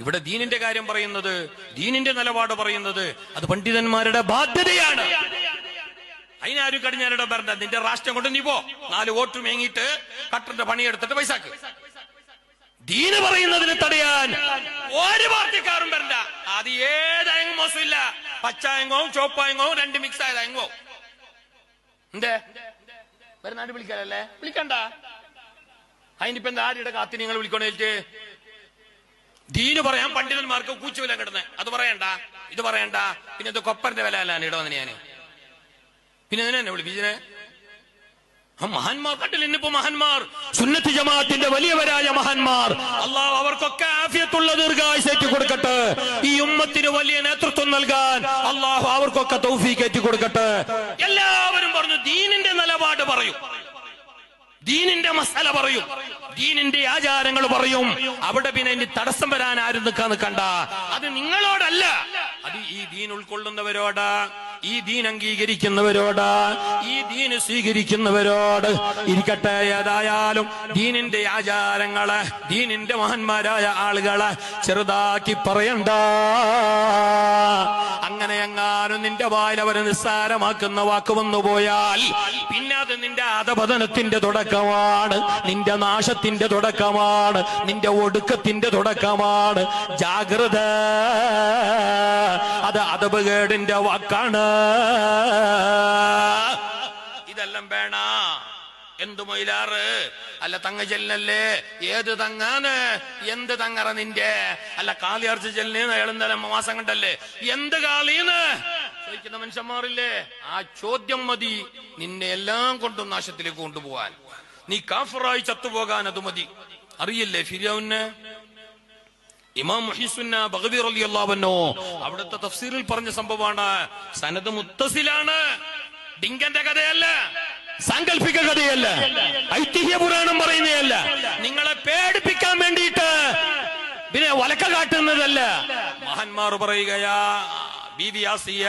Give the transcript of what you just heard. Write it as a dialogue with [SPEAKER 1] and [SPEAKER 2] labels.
[SPEAKER 1] ഇവിടെ ദീനിന്റെ കാര്യം പറയുന്നത് ദീനിന്റെ നിലപാട് പറയുന്നത് അത് പണ്ഡിതന്മാരുടെ ബാധ്യതയാണ്. അതിനാരും കടിഞ്ഞാരുടെ ഭരണ? നിന്റെ രാഷ്ട്രം കൊണ്ട് നീ പോ. നാല് വോട്ട് മേങ്ങിയിട്ട് കട്ടറിന്റെ പണിയെടുത്തിട്ട് പൈസാക്ക്. ദീന് പറയുന്നതിന് തടയാൻ ഒരു പാർട്ടിക്കാരും വരണ്ട. അത് ഏതായെങ്കിലും മോശമില്ല പച്ചായങ്ങവും ചോപ്പായങ്ങവും രണ്ട് മിക്സ് ആയതായങ്ങോ എന്തേ? വരുന്നാണ്ട് വിളിക്കാനല്ലേ? വിളിക്കണ്ട. അതിനിപ്പോ എന്താ ആരുടെ കാത്തി നിങ്ങൾ വിളിക്കണേറ്റ് ദീന് പറയാൻ പണ്ഡിതന്മാർക്ക് കൂച്ചുവില കിടന്ന്. അത് പറയണ്ട ഇത് പറയണ്ട. പിന്നെ ഇത് കൊപ്പറിന്റെ വില അല്ലാണ് ഇവിടെ വന്ന് ഞാൻ. പിന്നെ അതിനെ എന്നെ വിളിപ്പിച്ചേ ആ മഹാന്മാർ കണ്ടില്ല ഇന്നിപ്പോ മഹാന്മാർ. സുന്നത്തി ജമാഅത്തിന്റെ വലിയവരായ മഹാന്മാർ. അള്ളാഹ് അവർക്കൊക്കെ ആഫിയത്തുള്ള ദീർഘായുസേറ്റി കൊടുക്കട്ടെ. ഈ ഉമ്മത്തിന് വലിയ നേതൃത്വം നൽകാൻ അള്ളാഹു അവർക്കൊക്കെ തൗഫീഖേറ്റി കൊടുക്കട്ടെ എല്ലാവരും പറഞ്ഞു ദീനിന്റെ നിലപാട് പറയും. ദീനിന്റെ മസാല പറയും. ദീനിന്റെ ആചാരങ്ങൾ പറയും. അവിടെ പിന്നെ ഇനി തടസ്സം വരാൻ ആരും നിൽക്കാൻ നിൽക്കണ്ട അത് നിങ്ങളോടല്ല. അത് ഈ ദീൻ ഉൾക്കൊള്ളുന്നവരോട്. ഈ ദീൻ അംഗീകരിക്കുന്നവരോട് ഈ ദീന് സ്വീകരിക്കുന്നവരോട് ഇരിക്കട്ടെ. ഏതായാലും ദീനിന്റെ ആചാരങ്ങൾ ദീനിന്റെ മഹാന്മാരായ ആളുകളെ ചെറുതാക്കി പറയണ്ട. അങ്ങനെ എങ്ങാനും നിന്റെ വായിൽ നിസ്സാരമാക്കുന്ന വാക്ക് വന്നു പോയാൽ പിന്നെ അത് നിന്റെ അധപതനത്തിന്റെ തുടക്കമാണ് നിന്റെ നാശത്തിന്റെ തുടക്കമാണ് നിന്റെ ഒടുക്കത്തിന്റെ തുടക്കമാണ്. ജാഗ്രത. അത് അതപകേടിന്റെ വാക്കാണ്. ഇതെല്ലാം വേണ. എന്തു മൊയിലാറ്? അല്ല തങ്ങ ചെല്ലല്ലേ? ഏത് തങ്ങാന്ന് എന്ത് തങ്ങറ നിന്റെ? അല്ല കാളി അർച്ച ചെല്ലിന്ന് അയാളെന്തായാലും മാസം കണ്ടല്ലേ? എന്ത് കാളീന്ന്? ചോദിക്കുന്ന മനുഷ്യന്മാരില്ലേ ആ ചോദ്യം മതി. നിന്നെ എല്ലാം കൊണ്ടും നാശത്തിലേക്ക് കൊണ്ടുപോകാൻ നീ കാഫറായി ചത്തുപോകാൻ അത് മതി. അറിയില്ലേ ഫിരിയാവുന്നെ ഇമാം മുഹിസുന്ന അലി അള്ളാവന്നോ അവിടുത്തെ തഫ്സീറിൽ പറഞ്ഞ സംഭവമാണ് സനത് മുത്തസിലാണ്. ഡിങ്കന്റെ കഥയല്ല സാങ്കല്പിക കഥയല്ല ഐതിഹ്യ പുരാണം പറയുന്നതല്ല. നിങ്ങളെ പേടിപ്പിക്കാൻ വേണ്ടിയിട്ട് പിന്നെ വലക്ക കാട്ടുന്നതല്ല. മഹാന്മാർ പറയുകയാ ആസിയ